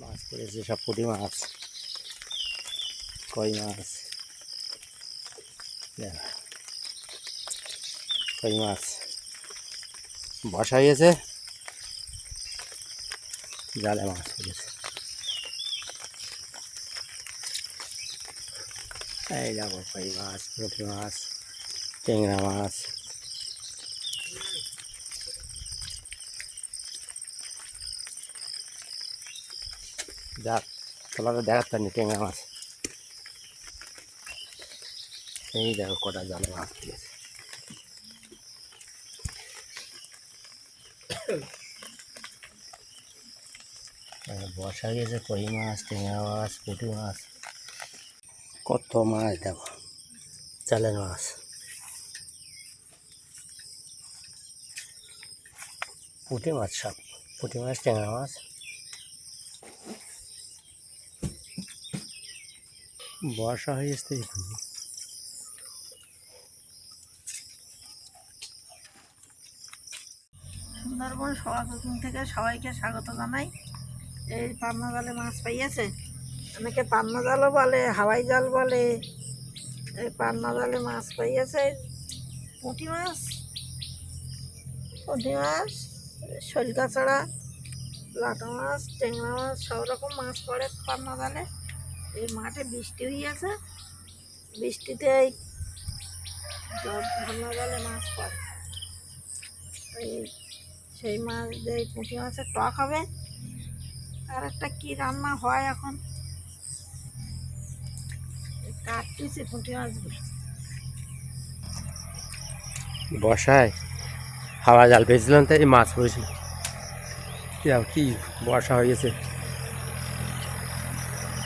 মাছ পড়েছে, সব পুঁটি মাছ, কই মাছ? কই মাছ? বসা হয়েছে। জালে মাছ পড়েছে। এই দেখো কই মাছ, পুঁটি মাছ ট্যাংরা মাছ। যাক তোমাকে দেখাতে ট্যাংরা মাছ। এই দেখো কটা জালে মাছ দিয়েছে। বসা গেছে, কই মাছ, ট্যাংরা মাছ, পুঁটি মাছ। কত মাছ দেখো, চালের মাছ। পুঁটি মাছ সব, পুঁটি মাছ, ট্যাংরা মাছ। বর্ষা হয়ে আসতে সুন্দরবন সভা কুকিং থেকে সবাইকে স্বাগত জানাই। এই পান্না জালে মাছ পাইয়েছে। অনেকে পান্না জালও বলে, হাওয়াই জাল বলে। এই পান্না জালে মাছ পাইয়েছে। পুঁটি মাছ পুঁটি মাছ শৈলকা ছাড়া লাটা মাছ ট্যাংরা মাছ, সব রকম মাছ পড়ে পান্না জালে। এই মাঠে বৃষ্টি হয়েছে বৃষ্টিতে এই পান্না জালে মাছ পড়ে। এই সেই মাছ দিয়ে পুঁটি মাছের টক হবে। আর একটা কি রান্না হয় এখন? কাটতেছে পুঁটি মাছগুলো। বর্ষায় হাওয়া জাল পেয়েছিলাম তাই মাছ পড়েছিল। কি বর্ষা হয়ে গেছে।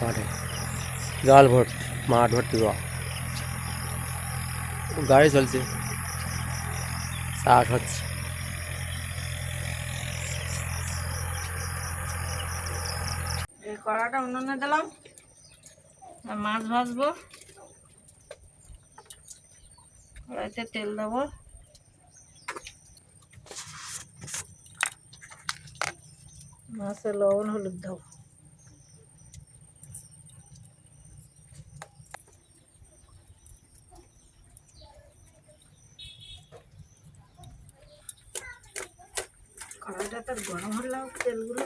মাঠে। জল ভর্তি মাঠ ভর্তি গাড়ি চলছে। চাষ হচ্ছে। কড়াটা উনুনে দিলাম। মাছ ভাজবো। কড়াইতে তেল দেবো। মাছে লবণ, হলুদ দেবো। কড়াইটা গরম হলো তেলগুলো।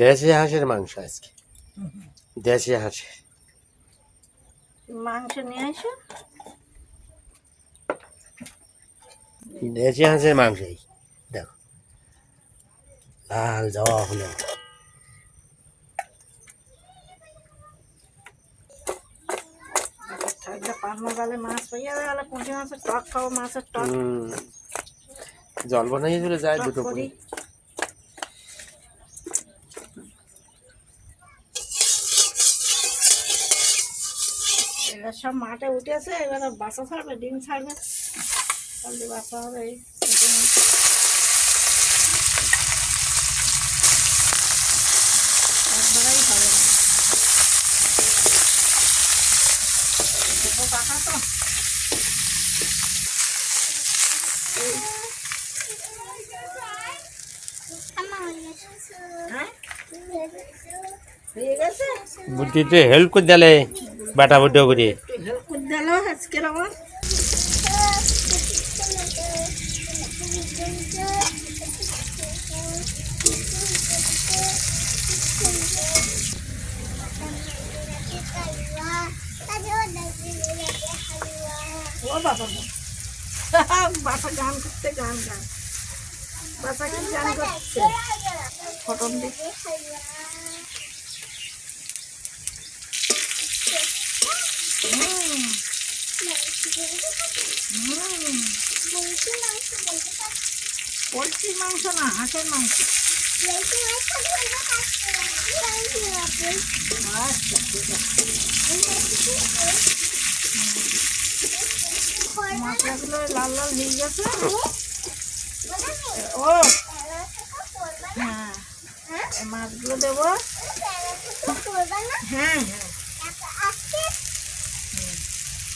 দেশি হাঁসের মাংস আজকে। দেশি হাঁসের। মাংস নিয়ে আসো দেশি হাঁসের মাংসই দেখো। লাল জবা হলো জালে মাছ পাইয়া গেলে পুঁটি মাছের টক খাব মাছের টক। জল বানাই চলে যায় দুটো করে। এবার সব মাঠে উঠেছে এবার বাসা ছাড়বে ডিম ছাড়বে। তাহলে বাসা হবে এই একবারেই হবে না। দুটো তো। গেছে বুদ্ধিতে হেল্প করে দিলে বাটা বুদ্ধ করে হেল্প করে দিল আজকের আমার ও বাবা বাসা গান করতে গান গান। কি গান করছে ফটন দিকে পোলট্রি মাংস না হাঁসের মাংস মশলাগুলো লাল লাল হয়ে গেছে। ও হ্যাঁ মাছগুলো দেবো হ্যাঁ হ্যাঁ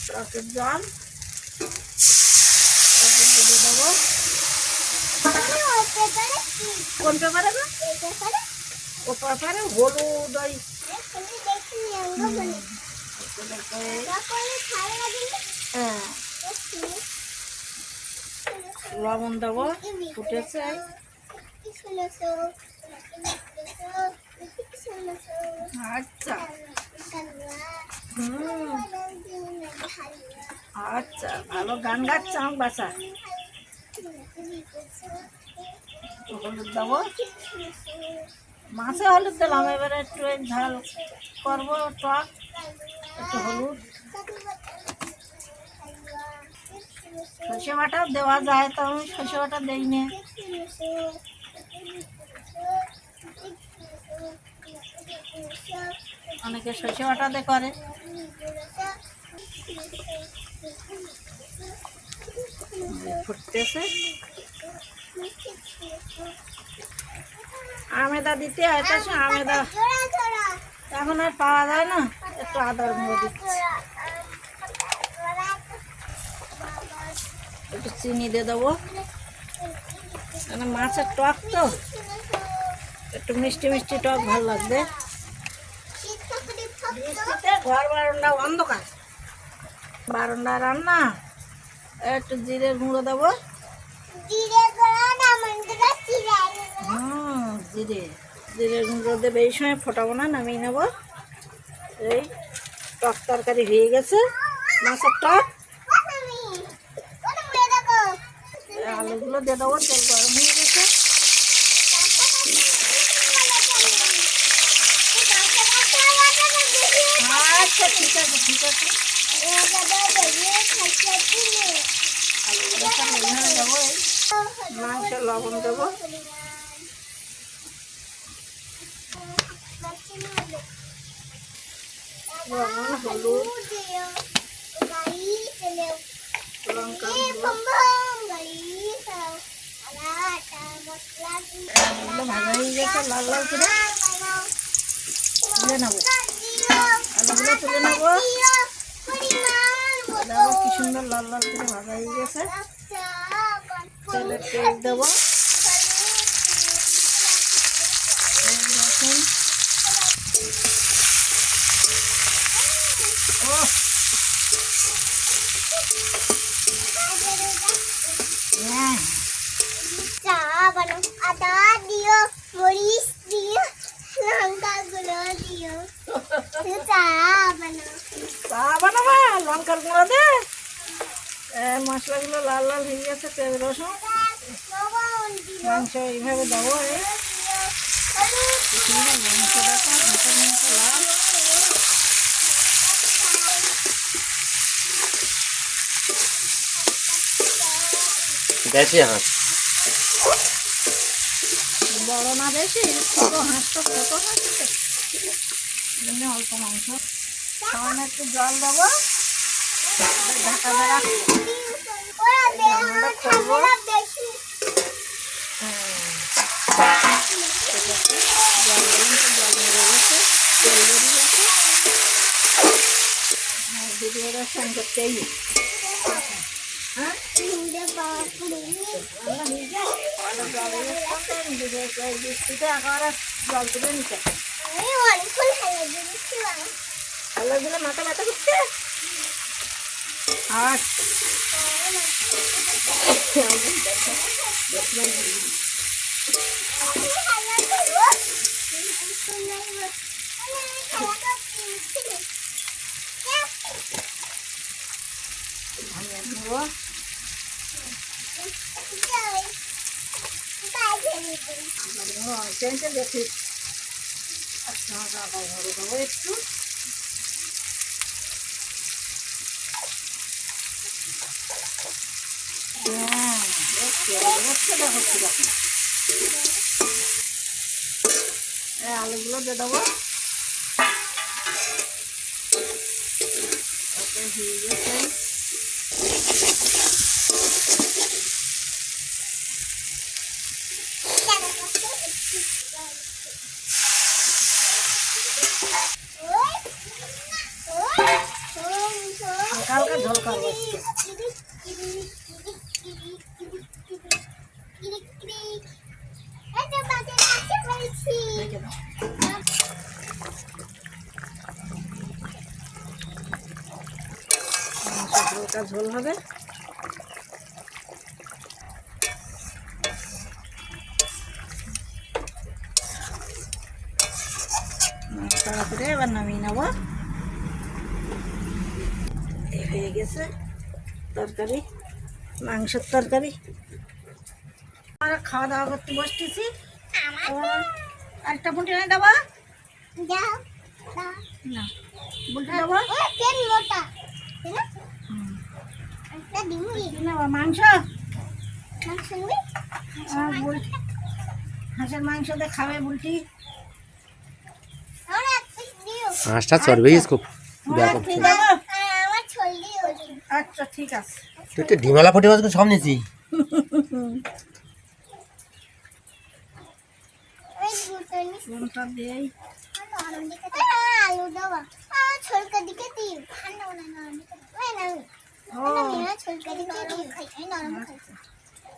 রসের জল দেবো কোন পেপারে ও পেপারে হলুদ ওই হ্যাঁ লবণ দেবো, ফুটেছে। আচ্ছা। আচ্ছা ভালো গান গাচ্ছে আমার বাসা। হলুদ দেবো। মাছে হলুদ দিলাম, এবারে একটু ঝাল করব টক, একটু হলুদ। সর্ষে বাটা দেওয়া যায়, তো আমি সর্ষে বাটা দিই না। অনেকে সর্ষে বাটা করে। ফুটতেছে। আমেদা দিতে হয়, তো আমেদা। এখন আর পাওয়া যায় না, একটু আদার গুঁড়ো একটু চিনি দিয়ে দেবো। মাছের টক তো। একটু মিষ্টি মিষ্টি টক ভালো লাগবে। ঘর বারান্দা অন্ধকার। বারান্দা রান্না। একটু জিরের গুঁড়ো দেবো। হুম, জিরে। গুঁড়ো দেবে। এই সময় ফোটাবো না, নামিয়ে নেব। এই টক তরকারি হয়ে গেছে। মাছের টক এই আলুগুলো দিয়ে দেবো তেল গরম হয়ে গেছে। আচ্ছা ঠিক আছে ঠিক আছে। মাংস লবণ দেবো। লবণ, হলুদ। লঙ্কা ভাজা হয়ে গেছে। লাল লাল করে তুলে নেব। আলুগুলো তুলে নেব কি সুন্দর লাল লাল করে ভাজা হয়ে গেছে। তেলের তেল দেবো এই রসুন ও হ্যাঁ আদা দিও মরিচ দিও লঙ্কা গুলো দিও। চা বানাও। চা বানাবা? লঙ্কার গুঁড়ো দে। মশলাগুলো লাল লাল হয়ে গেছে পেঁয়াজ রসুন। মাংস এইভাবে দেবো এই কি সুন্দর মাংস দেখো হাতের মাংস লাল দেশি হাঁস বড় না বেশি ছোটো হাঁস তো ছোটো হাঁস জন্য অল্প মাংস। সামান্য একটু জল দেবো। ঢাকা ভিডিওটা সেন্ড করতেই হ্যাঁ? মাথা ব্যথা করছে আর আমি টেনশন দেখি আচ্ছা দাদা ঘরে দেবো একটু? আলুগুলো দিয়ে দেবো হয়ে গেছে হালকা ঝোল করব আজকে। ঝোল হবে। তাড়া করে এবার নামিয়ে নেব। হয়ে গেছে তরকারি মাংসের তরকারি। আমরা খাওয়া দাওয়া করতে বসতেছি। একটা মুঠি এনে দেবো দাও। দাও না দেবো। মাংস। হাঁসের মাংস দিয়ে খাবে বুলটি হাঁসটা চর্বি খুব ব্যাপক ঠিক চর্বি। দেবো আর আমার ছোল দিও আচ্ছা ঠিক আছে। তুই তো ডিমালা ফুটে মাছ সব নিয়েছি।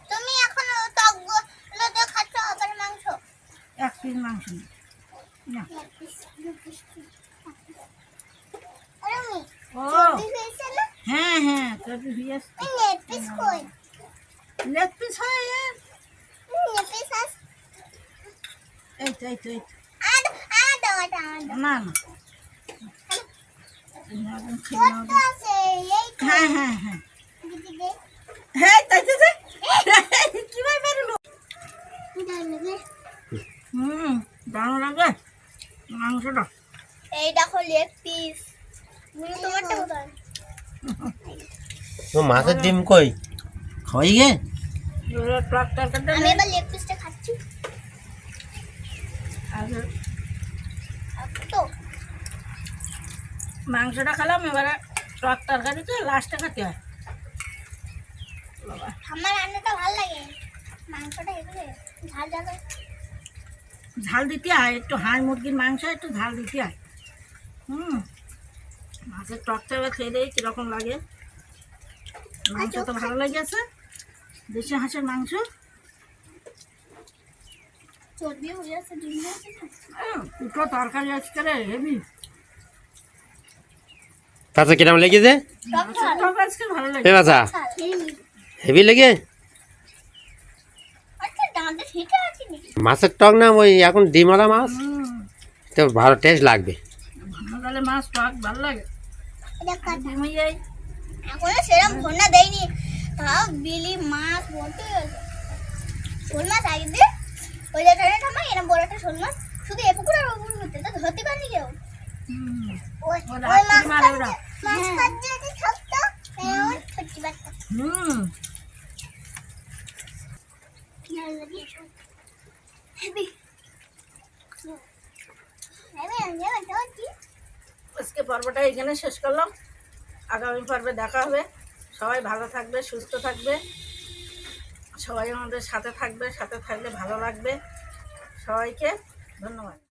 তুমি এখন টক দিয়ে খাচ্ছ আবার মাংস এক পিস মাংস না। এক পিস দু পিস আরে ও। না? হ্যাঁ হ্যাঁ। তোর হয়ে আসছে। এই নেট পিস কই? লেগ পিস হয়। এর। নেট পিস আস এই তো এই তো এই তো। আদ আদ আদ না না। হ্যাঁ হ্যাঁ হ্যাঁ। হ্যাঁ তাই তো কীভাবে বেরোলো হুম দারুণ লাগে মাংসটা। এই দেখো লেগ পিস। তোমারটা কোথায়? তো মাছের ডিম কই? খাই গে? তরকারিটা আমি এবার লেগ পিসটা খাচ্ছি। আগে তো মাংসটা খেলাম এবারে টক তরকারি তো লাস্টে খেতে হয়। আমার রান্নাটা ভালো লাগে। মাংসটা এগুলো ঝাল ঝাল ঝাল দিতে হয় একটু হাঁস মুরগির মাংস একটু ঝাল দিতে হয়। হুম। মাছের টকটা এবার খেয়ে দেয় কীরকম লাগে? মাংস তো ভালো লেগেছে। দেশি হাঁসের মাংস। দুটো তরকারি আজকে হেভি। কিরম লেগেছে? ঝাল হেভি লেগে? আচ্ছা দাঁতে ঠিক আছে নি? মাছের টক না ওই এখন ডিমালা মাছ? তো ভালো টেস্ট লাগবে। ভালো মাছ টক ভালো লাগে। এখনও সেরকম ভন্না দেয়নি। তাও বিলি মাছ ভর্তি হয়েছে। শোল মাছ আগে দিয়ে ওই যে ট্রেনে এরকম বড় একটা শোল মাছ শুধু এ পুকুর আর ও পুকুর হতে তা ধরতে পারেনি কেউ? ওই মাছ। মাছ থাকতো তাহলে ধরতে পারতাম হুম। হেবি। হেবি হেবি ধরছি আজকে পর্বটা এখানে শেষ করলাম। আগামী পর্বে দেখা হবে। সবাই ভালো থাকবে, সুস্থ থাকবে। সবাই আমাদের সাথে থাকবে, সাথে থাকলে ভালো লাগবে। সবাইকে ধন্যবাদ।